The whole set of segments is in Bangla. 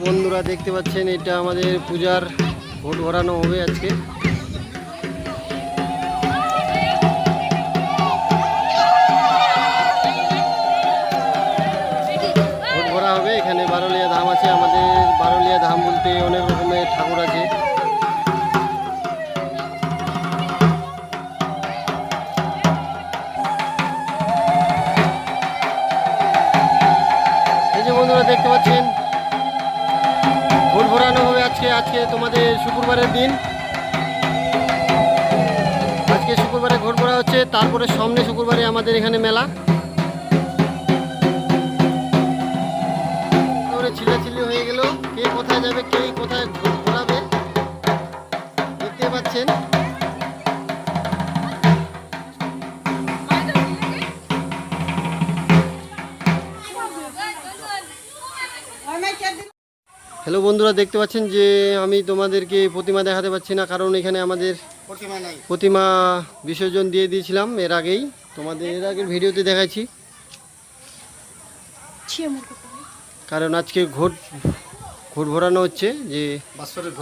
বন্ধুরা দেখতে পাচ্ছেন, এটা আমাদের পূজার ভোট ভরানো হবে আজকে। ভোট ভরা হবে, এখানে বারোলিয়া ধাম আছে, আমাদের বারোলিয়া ধাম বলতে অনেক রকমের ঠাকুর আছে। বন্ধুরা দেখতে পাচ্ছেন আজকে তোমাদের শুক্রবারের দিন। আজকে শুক্রবারে ভোট ভরা হচ্ছে, তারপরে সামনে শুক্রবারে আমাদের এখানে মেলা। ছিলাছিলি হয়ে গেল, কে কোথায় যাবে, কে কোথায় ভরাবে দেখতে পাচ্ছেন। হ্যালো বন্ধুরা দেখতে পাচ্ছেন যে আমি তোমাদেরকে প্রতিমা দেখাতে পাচ্ছি না কারণ এখানে আমাদের প্রতিমা বিসর্জন দিয়ে দিয়েছিলাম এর আগেই। তোমাদের এর আগের ভিডিওতে দেখাচ্ছি। কারণ আজকে ঘোট ঘোট ভরানো হচ্ছে যে বাৎসরিক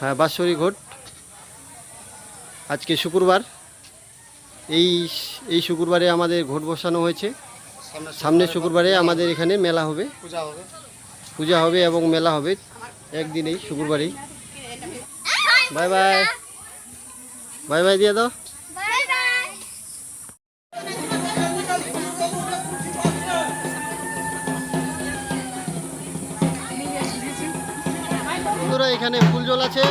হ্যাঁ বাৎসরিক ঘোট। আজকে শুক্রবার। এই এই শুক্রবারে আমাদের ঘোট বসানো হয়েছে। সামনে সামনের শুক্রবারে আমাদের এখানে মেলা হবে। পূজা হবে। পূজা হবে এবং মেলা হবে একদিনেই, শুক্রবারেই। Bye bye. বাই বাই দিয়ে দাও। এখানে ফুল জল আছে।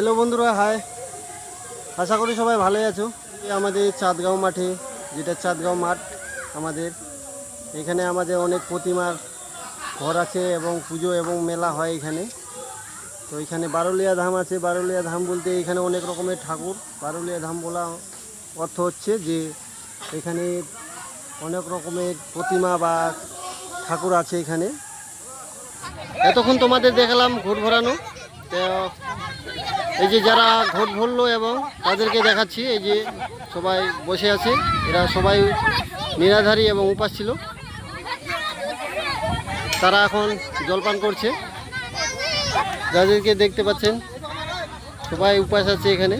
হ্যালো বন্ধুরা হাই আশা করি সবাই ভালোই আছো। আমাদের চাঁদগাঁও মাঠে, যেটা চাঁদগাঁও মাঠ আমাদের। এখানে আমাদের অনেক প্রতিমার ঘর আছে এবং পুজো এবং মেলা হয় এখানে। তো এখানে বারুলিয়া ধাম আছে। বারুলিয়া ধাম বলতে এখানে অনেক রকমের ঠাকুর। বারুলিয়া ধাম বলা অর্থ হচ্ছে যে এখানে অনেক রকমের প্রতিমা বা ঠাকুর আছে এখানে। এতক্ষণ তোমাদের দেখালাম ঘোট ভরানো তো এই যে যারা ঘোট ভরলো এবং তাদেরকে দেখাচ্ছি, এই যে সবাই বসে আছে, এরা সবাই নিরাধারী এবং উপাস ছিল। তারা এখন জলপান করছে। যাদেরকে দেখতে পাচ্ছেন, সবাই উপাস আছে এখানে।